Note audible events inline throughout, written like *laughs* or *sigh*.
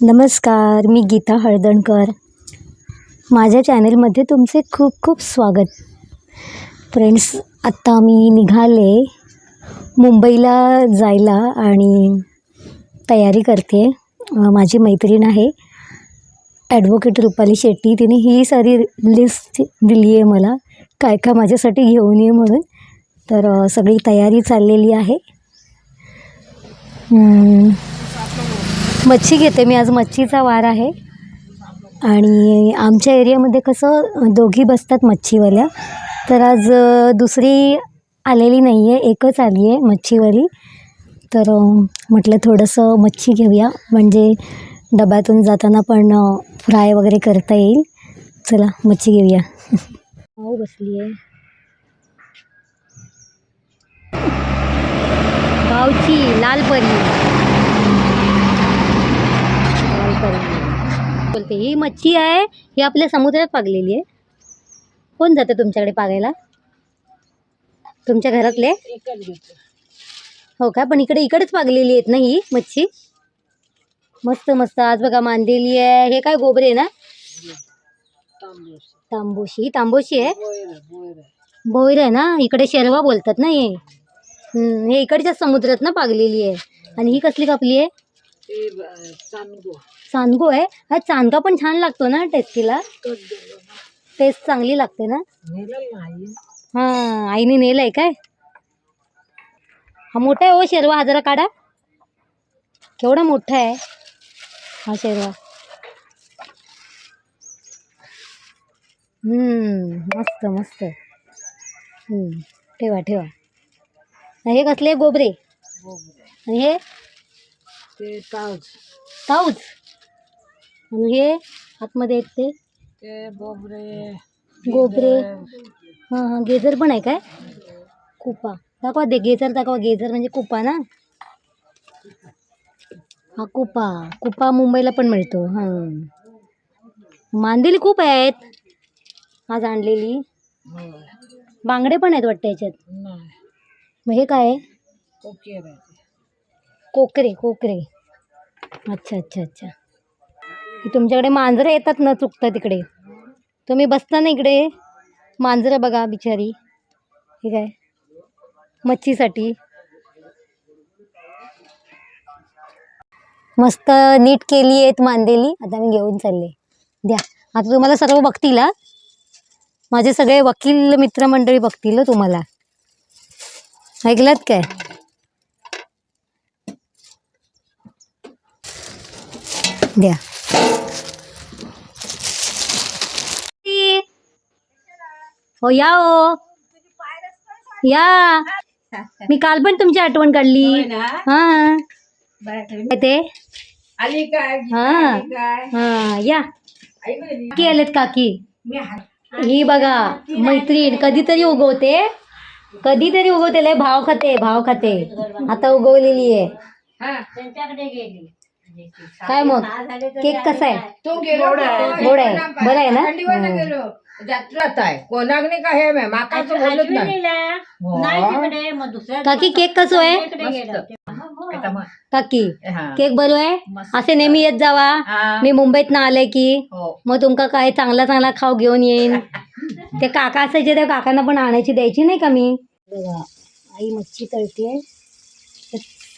नमस्कार मी गीता हळदणकर. माझ्या चॅनेलमध्ये तुमचे खूप खूप स्वागत. फ्रेंड्स आत्ता मी निघाले मुंबईला जायला आणि तयारी करते. माझी मैत्रीण आहे. ॲडव्होकेट रुपाली शेट्टी तिने ही सारी लिस्ट दिली आहे मला. काय काय माझ्यासाठी घेऊन ये म्हणून. तर सगळी तयारी चाललेली आहे. मच्छी घेते. मी आज मच्छीचा वार आहे. आणि आमच्या एरियामध्ये कसं दोघी बसतात मच्छीवाल्या. तर आज दुसरी आलेली नाही आहे एकच आली आहे मच्छीवाली. तर म्हटलं थोडंसं मच्छी घेऊया. म्हणजे डब्यातून जाताना पण फ्राय वगैरे करता येईल. चला मच्छी घेऊया. हो बसली आहे गावची लालपरी बोलते ही मच्छी आहे ही आपल्या समुद्रात पागलेली आहे. कोण जातं तुमच्याकडे पागायला? तुमच्या घरातले? हो का? पण इकडे इकडेच पागलेली आहेत ना ही मच्छी? मस्त मस्त. आज बघा मांदेली आहे. हे काय गोबरे ना? तांबोशी. ही तांबोशी आहे? बोईर आहे ना? इकडे शेरवा बोलतात ना हे. हे इकडच्या समुद्रात ना पागलेली आहे. आणि ही कसली कापली आहे? चांदगो. आहे? हा चांदगा पण छान लागतो ना टेस्टीला? टेस्ट चांगली लागते ना? हां आईने नेलं आहे काय? हा मोठा आहे हो शेरवा हा जरा काढा. केवढा मोठा आहे हा शेरवा. हम्म, मस्त मस्त. हम्म, ठेवा ठेवा. हे कसले? गोबरे. आणि हे? ते ताज. ताऊज आणि हे आतमध्ये आहेत ते? ते बोबरे गोबरे हां हां गेजर पण आहे काय? कुपा. दाखवा दे गेजर दाखवा गेजर म्हणजे कुपा ना? हा कुपा. कुपा मुंबईला पण मिळतो. हां. मांदेली खूप आहेत. आज आणलेली. बांगडे पण आहेत वाटतं याच्यात. मग हे काय आहे? ओके कोकरे कोकरे. अच्छा अच्छा अच्छा. तुमच्याकडे मांजरं येतात ना चुकतं तिकडे? तुम्ही बसता ना इकडे? मांजरं बघा बिचारी. ठीक आहे मच्छीसाठी. मस्त नीट केली आहेत मांदेली. आता मी घेऊन चालले. द्या. आता तुम्हाला सर्व बघतील हा. माझे सगळे वकील मित्रमंडळी बघतील हो तुम्हाला. ऐकलात काय? द्या. हो या हो. या. मी काल पण तुमची आठवण काढली. हा. ते? आली काय? हा. हा या. काकी आलेत काकी. ही बघा मैत्रीण कधीतरी उगवते. कधीतरी उगवते लय भाव खाते भाव खाते. आता उगवलेली आहे. हा. काय मग? केक कसा आहे? तो गेलो गोड आहे. बरं आहे ना? थंडीवर गेलो. जत्रात आहे. कोणाक नाही काय हे बोलत नाही. हो. काकी केक कसो आहे. आता मग, काकी हा. केक बरो आहे? असे नेहमी येत जावा. हा. मी मुंबईत ना आले की. हो. मग तुमका काय चांगला चांगला खाऊ घेऊन येईन. *laughs* ते काका असायचे त्या काकांना पण आणायची द्यायची नाही का मी? बघा आई मच्छी तळते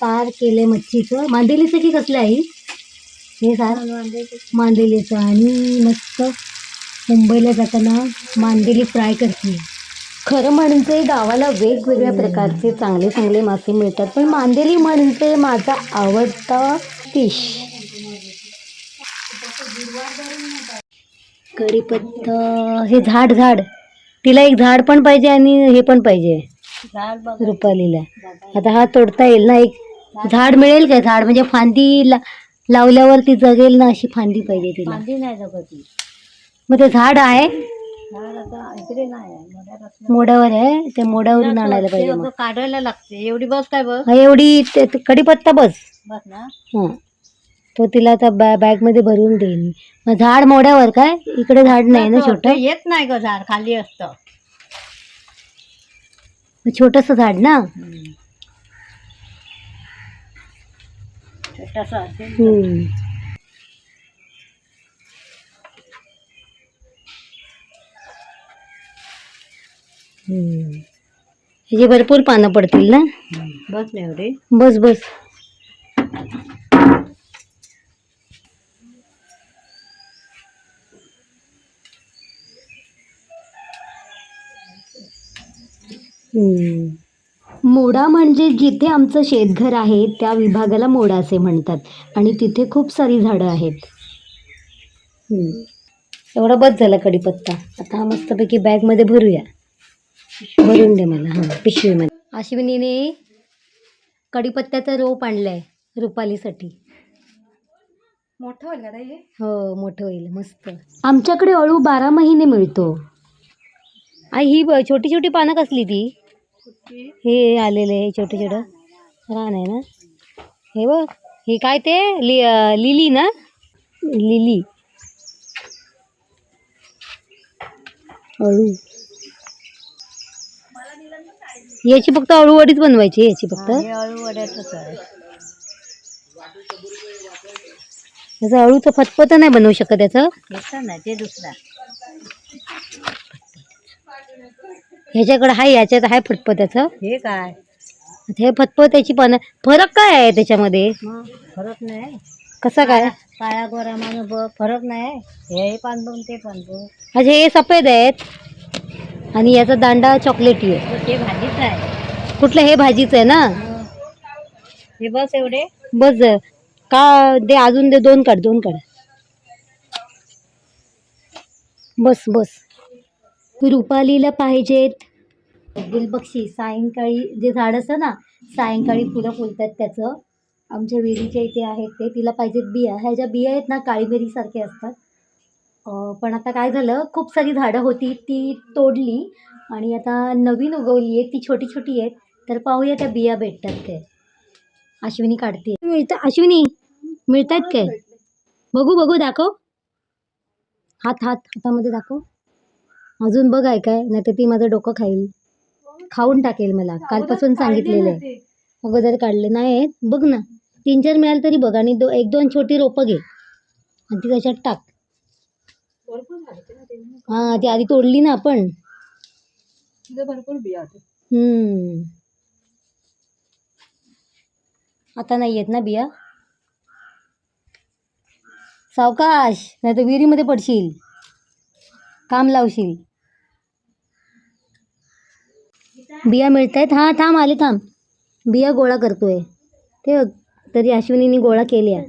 सार केले मच्छीचं. मांदेलीचं की कसलं आई? हे सार मांदेलीचं. आणि मस्त मुंबईला जाताना मांदेली फ्राय करते. खरं म्हणजे गावाला वेगवेगळ्या प्रकारचे चांगले चांगले मासे मिळतात. पण मांदेली म्हणजे माझा आवडता फिश कढीपत्ता हे झाड झाड. तिला एक झाड पण पाहिजे आणि हे पण पाहिजे. रुपालीला. आता हा तोडता येईल ना एक? झाड मिळेल का? झाड म्हणजे फांदी ला लावल्यावर ती जगेल ना अशी फांदी पाहिजे तिला. नाही जगत मग ते झाड आहे? मोड्यावर आहे? ते मोड्यावरून आणायला पाहिजे मग. काढायला लागते. एवढी बस काय बस? हा, एवढी ते- ते कढीपत्ता बस. बस ना. हां. तो तिला आता बॅ बॅगमध्ये भरून मग झाड मोड्यावर काय? इकडे झाड नाही ना छोटं? येत नाही ग झाड खाली असतं. छोटस झाड ना? हम्म. भरपूर पानं पडतील ना? बस नाही बस बस. हम्म. मोडा म्हणजे जिथे आमचं शेतघर आहे त्या विभागाला मोडा असे म्हणतात. आणि तिथे खूप सारी झाडं आहेत. एवढा बस झाला कढीपत्ता आता हा मस्तपैकी बॅगमध्ये भरूया. भरून दे मला हां पिशवीमध्ये. अश्विनीने कढीपत्त्याचं रोप आणलंय रुपालीसाठी. मोठं होईल का हे? हो मोठं होईल मस्त. आमच्याकडे अळू बारा महिने मिळतो. आई ही ब- छोटी छोटी पानं कसली ती? हे आलेले आहे छोटे छोटं. रान आहे ना? हे बघ हे काय ते? लि लिली ना? लिली. अळू. याची फक्त अळूवडीच बनवायची याची फक्त. याचं अळूचं फतफत नाही बनवू शकत याचं. येतं ना ते दुसरा. ह्याच्याकडे हाय याच्यात हाय फटफट त्याचं हे काय? हे फतफत त्याची पण फरक काय आहे त्याच्यामध्ये? मग फरक नाही. कसा काय? काळ्या गोरा माणूस बघ फरक नाही. हे पान बघ ते पान बघ अच्छा हे सफेद आहेत. आणि याचा दांडा चॉकलेटी आहे. ते भाजीच आहे. कुठलं हे भाजीचं आहे ना? हे बस एवढे. बस का दे अजून दे दोन काढ दोन काढ. बस बस. रुपालीला पाहिजेत. गुलबक्षी सायंकाळी जे झाड असतं ना सायंकाळी फुलं फुलतात त्याचं. आमच्या विहिरीच्या इथे आहेत ते तिला पाहिजेत बिया. ह्या ज्या बिया आहेत ना काळी असतात. पण आता काय झालं खूप सारी झाडं होती ती तोडली आणि आता नवीन उगवली आहेत ती छोटी छोटी आहेत. तर पाहूया त्या बिया भेटतात काय. अश्विनी काढते. मिळतं अश्विनी मिळतायत काय? बघू बघू दाखव. हात हात हातामध्ये दाखव. अजून बघ आहे काय नाही तर ती माझं डोकं खाईल. खाऊन टाकेल मला. कालपासून सांगितलेलं आहे. अगोदर काढले नाही बघ ना. तीन चार मिळाल तरी बघ आणि दो एक दोन छोटी रोपं घे. आणि ती त्याच्यात टाक. हां ती आधी तोडली ना आपण. भरपूर बिया हम्म. आता नाही येत ना बिया? सावकाश नाही तर विहिरीमध्ये पडशील. काम लावशील. बिया मिळत आहेत हां थांब आले थांब. बिया गोळा करतोय. ते तरी अश्विनीने गोळा केल्या.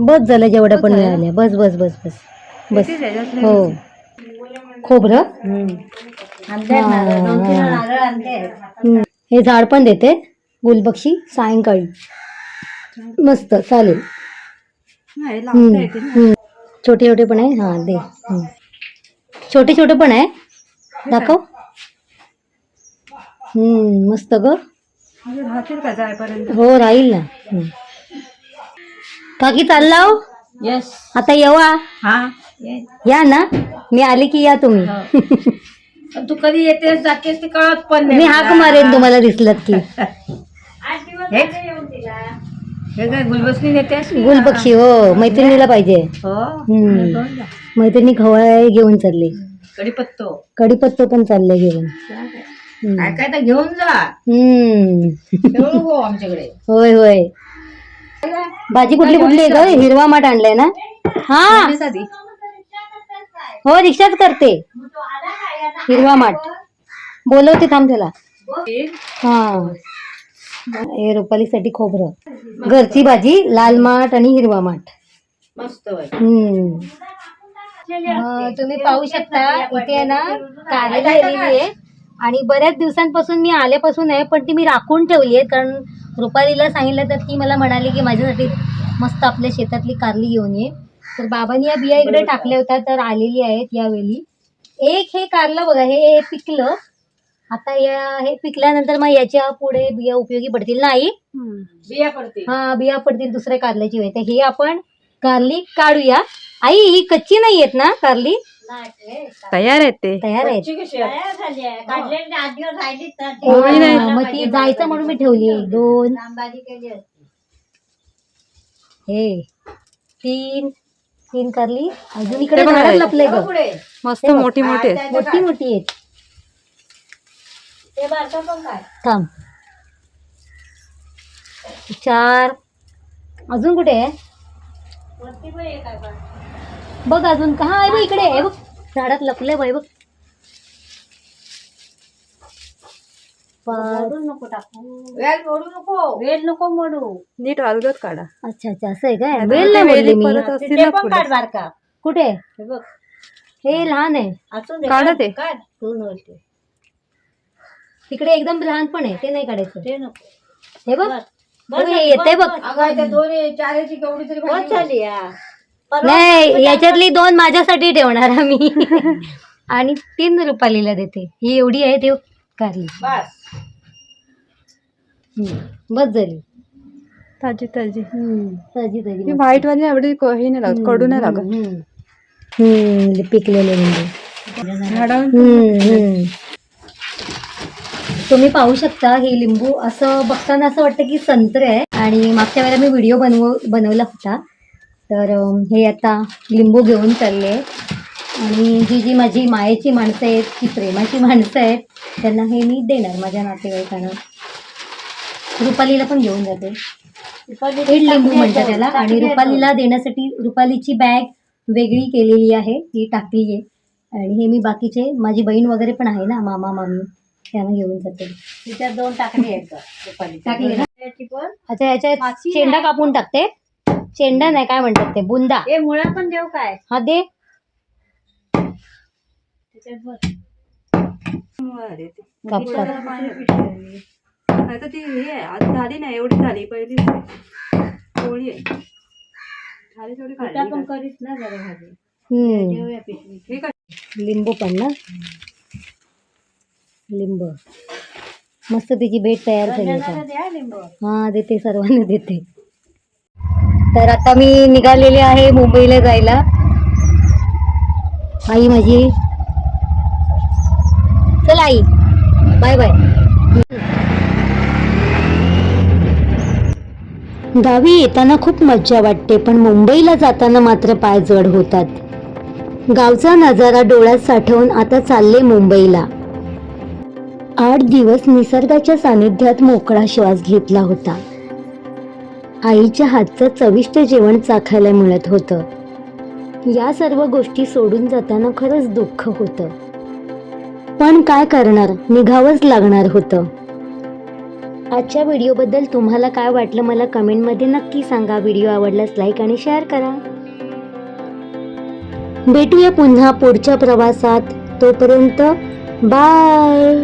बस झालं जेवढ्या पण मिळाल्या. बस बस बस बस. बस. हो. खोबरं. हे झाड पण देते. गुलबक्षी सायंकाळी. मस्त चालेल. छोटे छोटे पण आहे. हां दे. छोटे छोटे पण आहे. दाखव. हम्म, मस्त ग. राहतील का जायपर्यंत? हो राहील ना. हम्म. काकी चालला हो? येस आता येवा. हा? या ना. मी आले की या तुम्ही. पण तू कधी येतेस जातेस ते कळत पण नाही मी हाक मारेन तुम्हाला दिसलात की. हे हे काय गुलबसनी नेतेस गुलबक्षी हो. मैत्रिणीला पाहिजे. हो? हम्म. मैत्रिणी खवळाय घेऊन चालले. कडीपत्तो कढीपत्ता पण चालले घेऊन. काय काय तर घेऊन जा. हम्म. ठेवू नको आमच्याकडे. होय होय. भाजी कुठली कुठली आहे ग हिरवा माठ आणलाय ना? हा. हो रिक्षाच करते. हिरवा माठ. बोलवते थांब त्याला. हा. हे रुपालीसाठी खोबरं. घरची भाजी लाल माठ आणि हिरवा माठ. मस्त हम्म. अं, तुम्ही पाहू शकता इथे आहे ना कारली आलेली आहे. आणि बऱ्याच दिवसांपासून मी आल्यापासून आहे पण ती मी राखून ठेवली आहे. कारण रुपालीला सांगितलं तर ती मला म्हणाली की माझ्यासाठी मस्त आपल्या शेतातली कारली घेऊन ये. तर बाबांनी या बिया इकडे टाकल्या होत्या तर आलेली आहेत यावेळी. एक हे कारलं बघा हे पिकलं. आता या हे पिकल्यानंतर मग याच्यापुढे बिया उपयोगी पडतील नाही? बिया पडते हा बिया पडतील दुसऱ्या कारल्याची वेळ तर हे आपण कारली काढूया. आई ही कच्ची नाही आहेत ना कारली? तयार आहेत ते. तयार आहेत. आहे? हा, मग ती जायचं म्हणून मी ठेवली. एक दोन. हे. तीन. तीन कारली. अजून इकडे झाडात लपले ग मस्त मोठी मोठी आहेत. मोठी मोठी आहेत. ते बारका पण काय? थांब. चार. अजून कुठे आहे? आहे बघ. बघ अजून. का हा आहे बघ इकडे आहे. बघ. झाडात लपले बाई बघ. नको टाकू. वेल मोडू नको. वेल नको मोडू. नीट अलगत काढा. अच्छा अच्छा असं आहे काय? वेल नाही वेली बोलली मी. परत असतील ते ना पण पुढे. काढ बारका कुठे? हे बघ. हे लहान आहे. असून दे काढ काढ ते. काढ. तिकडे एकदम लहान पण आहे ते नाही काढायचं. ते नको. हे बघ. बस. हे येते बघ. अगं केवढी तरी बस झाली या नाही याच्यातली दोन माझ्यासाठी ठेवणार आम्ही. *laughs* आणि तीन रुपालीला देते. ही एवढी आहे ते कारली. बस. हम्म, बस झाली. ताजी ताजी. हम्म, ताजी ताजी. व्हाईट वाली एवढी क- हे नाही लागत कडू नाही लागत. हम्म, हम्म, पिकलेले हम्म. तुम्ही पाहू शकता हे लिंबू असं बघताना असं वाटतं की संत्रे आहे. आणि मागच्या वेळेला मी व्हिडिओ बनव बनवला होता. तर हे आता लिंबू घेऊन चालले आणि जी जी माझी मायेची माणसं आहेत जी प्रेमाची माणसं आहेत त्यांना हे मी देणार माझ्या नातेवाईकांना. रुपालीला पण घेऊन जाते. लिंबू म्हणतात त्याला. आणि रुपालीला देण्यासाठी रुपालीची बॅग वेगळी केलेली आहे ती टाकली आहे आणि हे मी बाकीचे माझी बहीण वगैरे पण आहे ना मामा मामी त्यांना घेऊन जाते. तिच्यात दोन टाकली आहेत रुपाली टाकली ना? अच्छा याच्यात माशी चेंडा कापून टाकते? चेंडा नाही काय म्हणतात ते? बुंदा. ए मुळा पण देऊ काय? हा दे. कापतात आता ती हे आहे आज झाली नाही एवढी झाली पहिली पोळी आहे. झाली थोडी आता पण करीत ना जरा भाजी. हम्म. देऊया पिशवी हे काय लिंबू पण ना? लिंब. मस्त तिची भेट तयार झाली रंजनाला आता. द्या लिंबू. हा देते सर्वांना देते. तर आता मी निघालेले आहे मुंबईला जायला. आई माझी. चल आई. Bye bye. गावी येताना खूप मज्जा वाटते पण मुंबईला जाताना मात्र पाय जड होतात. गावचा नजारा डोळ्यात साठवून आता चालले मुंबईला. आठ दिवस निसर्गाच्या सानिध्यात मोकळा श्वास घेतला होता. आईच्या हातचं चविष्ट जेवण चाखायला मिळत होतं. या सर्व गोष्टी सोडून जाताना खरंच दुःख होतं. पण काय करणार? निघावंच लागणार होतं. आजच्या व्हिडिओबद्दल तुम्हाला काय वाटलं मला कमेंटमध्ये नक्की सांगा. व्हिडिओ आवडल्यास लाईक आणि शेअर करा. भेटूया पुन्हा पुढच्या प्रवासात. तोपर्यंत बाय!